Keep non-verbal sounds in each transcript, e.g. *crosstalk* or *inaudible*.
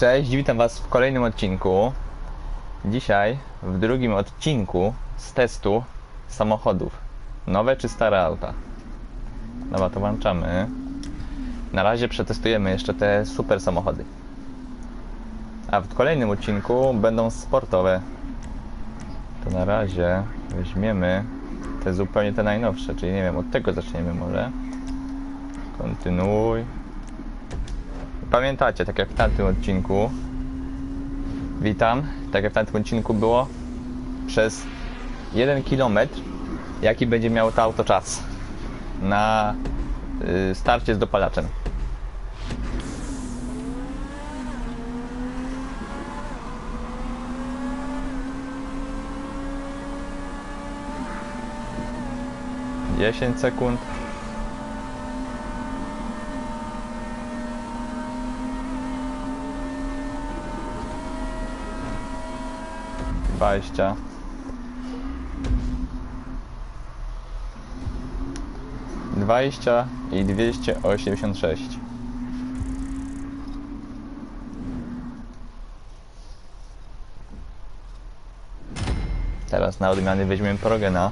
Cześć, witam Was w kolejnym odcinku. Dzisiaj w drugim odcinku z testu samochodów. Nowe czy stare auta? Dobra, to włączamy. Na razie przetestujemy jeszcze te super samochody. A w kolejnym odcinku będą sportowe. To na razie weźmiemy te zupełnie te najnowsze, czyli nie wiem, od tego zaczniemy może. Kontynuuj. Pamiętacie, tak jak w tamtym odcinku. Witam. Tak jak w tamtym odcinku było. Przez 1 km jaki będzie miało to auto czas na y, starcie z dopalaczem. Dziesięć sekund. Dwadzieścia. Dwadzieścia i dwieście osiemdziesiąt sześć. Teraz na odmiany weźmiemy Progena.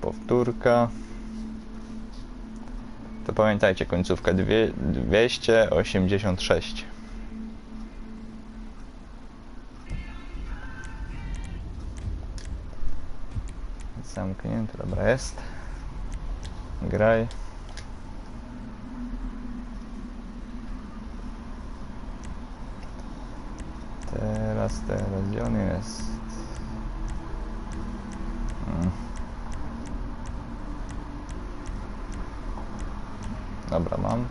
Powtórka. To pamiętajcie, końcówka dwie, 286. Zamknięte, dobra jest. Graj. Teraz, teraz, gdzie on jest? Mm. Dobra, mam.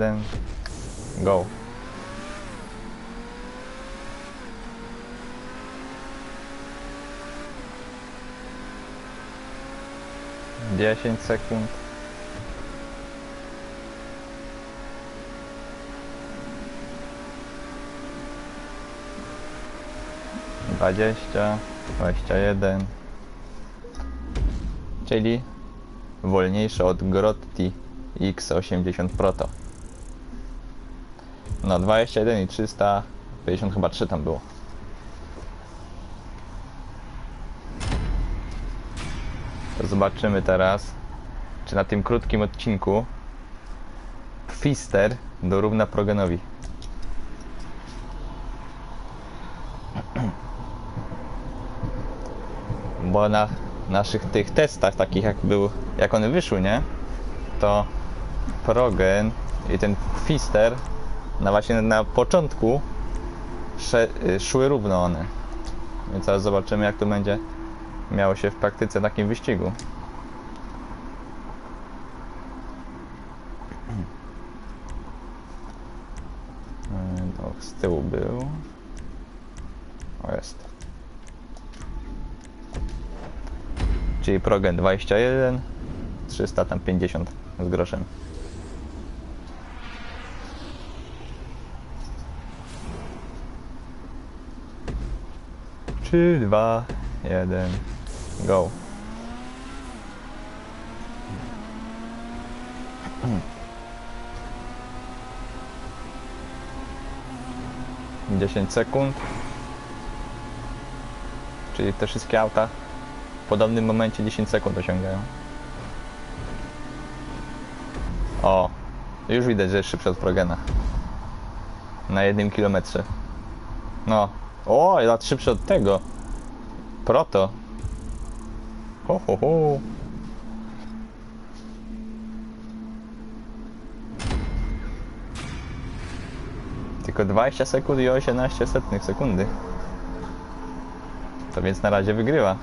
Jeden, go. Dziesięć sekund. Dwadzieścia, dwadzieścia jeden. Czyli wolniejsze od Grotti X80 Proto. No 21 i 350 chyba 3 tam było. Zobaczymy teraz, czy na tym krótkim odcinku Pfister dorówna Progenowi. *clears throat* Bo na naszych tych testach, takich jak był, jak one wyszły, nie? To Progen i ten Pfister na właśnie na początku y, szły równo one. Więc teraz zobaczymy jak to będzie miało się w praktyce takim wyścigu. Y, O, z tyłu był. O, jest. Czyli Progen 21, 300 tam 50 z groszem. Trzy, dwa, jeden, go. Dziesięć sekund. Czyli te wszystkie auta w podobnym momencie 10 sekund osiągają. O, już widać, że jest szybszy od Progena. Na jednym kilometrze. No. O, lat szybszy od tego. Proto. Ho, ho, ho. Tylko 20 sekund i 18 setnych sekundy. To więc na razie wygrywa.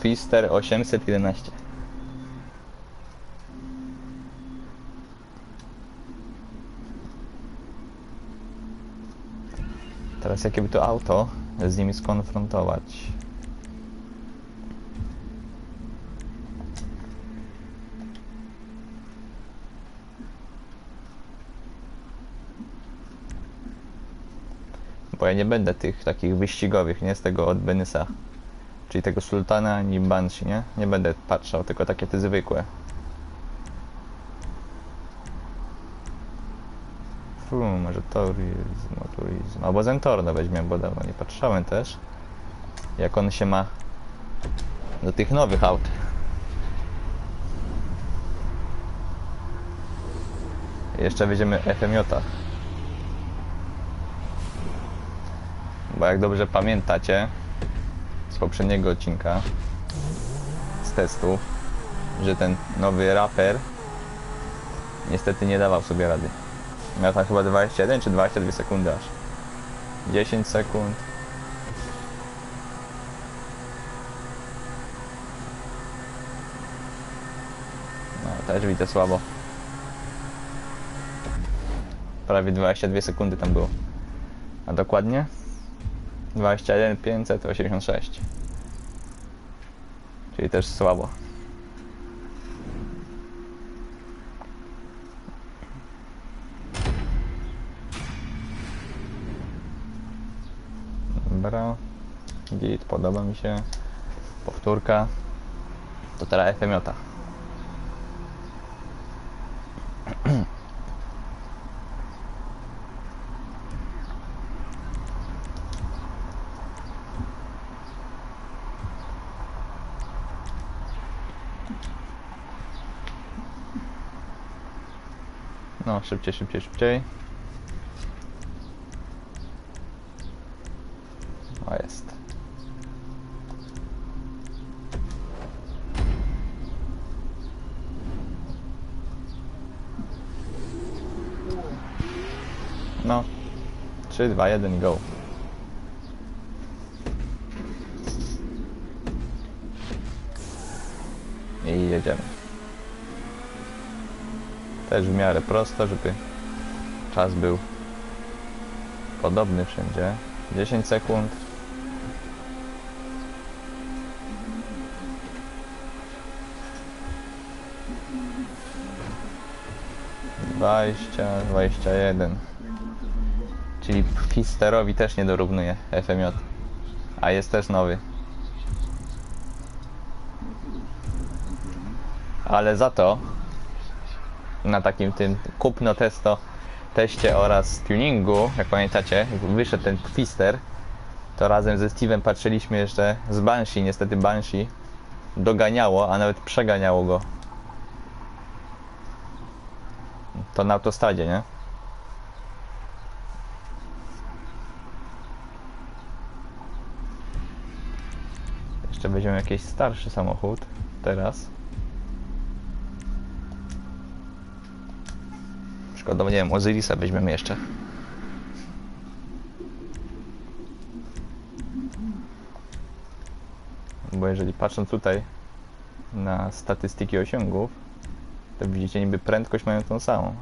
Fister 811. Teraz jakie by to auto z nimi skonfrontować? Bo ja nie będę tych takich wyścigowych, nie? Z tego od Benysa. Czyli tego sultana ani banshee, nie? Nie będę patrzał, tylko takie te zwykłe. Może Turismo, Turismo. Albo Zentorno weźmiemy, bo dawno nie patrzałem też. Jak on się ma do tych nowych aut. Jeszcze będziemy FMJ. Bo jak dobrze pamiętacie z poprzedniego odcinka z testu, że ten nowy raper niestety nie dawał sobie rady. Miał tam chyba 21 czy 22 sekundy aż. 10 sekund. No też widzę słabo. Prawie 22 sekundy tam było. A dokładnie? 21 586. Czyli też słabo. Dobra. Git, podoba mi się. Powtórka. To teraz FMJ. No, szybciej, szybciej, szybciej. O, jest. No. 3, 2, 1 i go. I jedziemy. Też w miarę prosto, żeby czas był podobny wszędzie. 10 sekund. Dwadzieścia, dwadzieścia jeden. Czyli Fisterowi też nie dorównuje FMJ. A jest też nowy. Ale za to na takim tym kupno testo teście oraz tuningu, jak pamiętacie, wyszedł ten Twister, to razem ze Steve'em patrzyliśmy jeszcze z Banshee, niestety Banshee doganiało, a nawet przeganiało go. To na autostradzie, nie? Weźmiemy jakiś starszy samochód teraz. Szkoda, nie wiem, Ozyrisa weźmiemy jeszcze. Bo jeżeli patrząc tutaj na statystyki osiągów, to widzicie niby prędkość mają tą samą.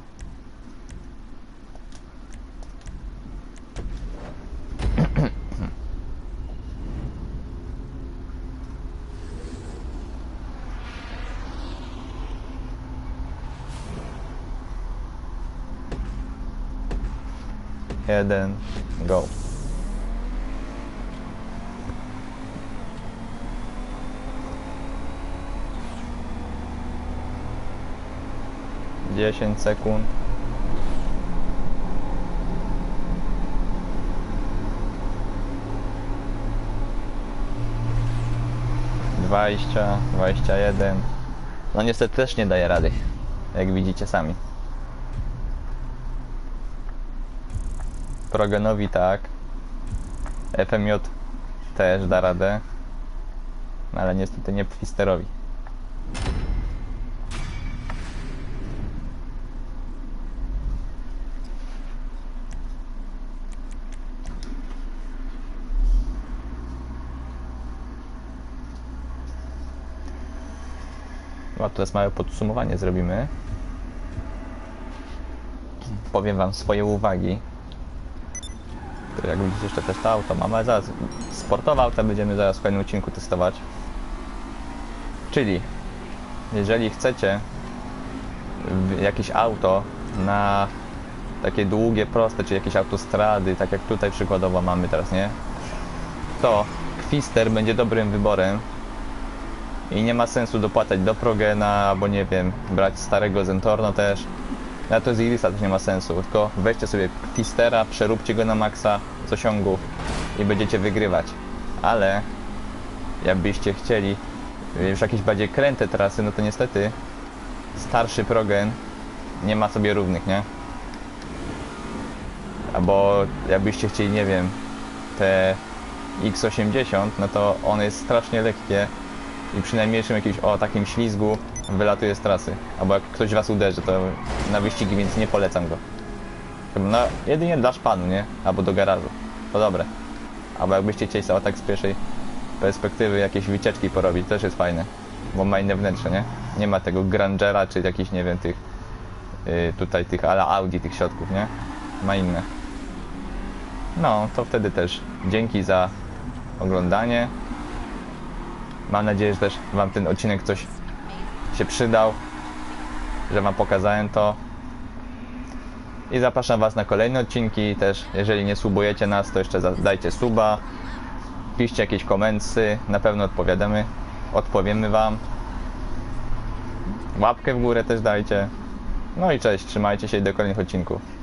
Jeden, go. Dziesięć sekund. Dwadzieścia, dwadzieścia jeden. No niestety też nie daje rady, jak widzicie sami. Progenowi tak. FMJ też da radę. No ale niestety nie Pfisterowi. No, teraz małe podsumowanie zrobimy. Powiem Wam swoje uwagi jak widzicie jeszcze też to auto mamy, zaraz sportowe auta będziemy zaraz w kolejnym odcinku testować. Czyli jeżeli chcecie jakieś auto na takie długie, proste, czy jakieś autostrady, tak jak tutaj przykładowo mamy teraz, nie? To Twister będzie dobrym wyborem i nie ma sensu dopłacać do Progena, albo nie wiem, brać starego Zentorno też. Na to z Irisa też nie ma sensu, tylko weźcie sobie Twistera, przeróbcie go na maksa z osiągów i będziecie wygrywać. Ale jakbyście chcieli już jakieś bardziej kręte trasy, no to niestety starszy Progen nie ma sobie równych, nie? Albo jakbyście chcieli, nie wiem, te X80, no to one jest strasznie lekkie i przy najmniejszym jakimś, o takim ślizgu wylatuje z trasy. Albo jak ktoś was uderzy, to na wyścigi, więc nie polecam go. No, jedynie dla szpanu, nie? Albo do garażu. To dobre. Albo jakbyście chcieli sobie tak z pierwszej perspektywy jakieś wycieczki porobić, też jest fajne. Bo ma inne wnętrze, nie? Nie ma tego Grangera, czy jakichś, nie wiem, tych yy, tutaj tych ala Audi, tych środków, nie? Ma inne. No, to wtedy też dzięki za oglądanie. Mam nadzieję, że też Wam ten odcinek coś się przydał, że Wam pokazałem to. I zapraszam Was na kolejne odcinki. Też, jeżeli nie subujecie nas, to jeszcze dajcie suba. Piszcie jakieś komentsy, na pewno odpowiadamy. Odpowiemy Wam. Łapkę w górę też dajcie. No i cześć, trzymajcie się i do kolejnych odcinków.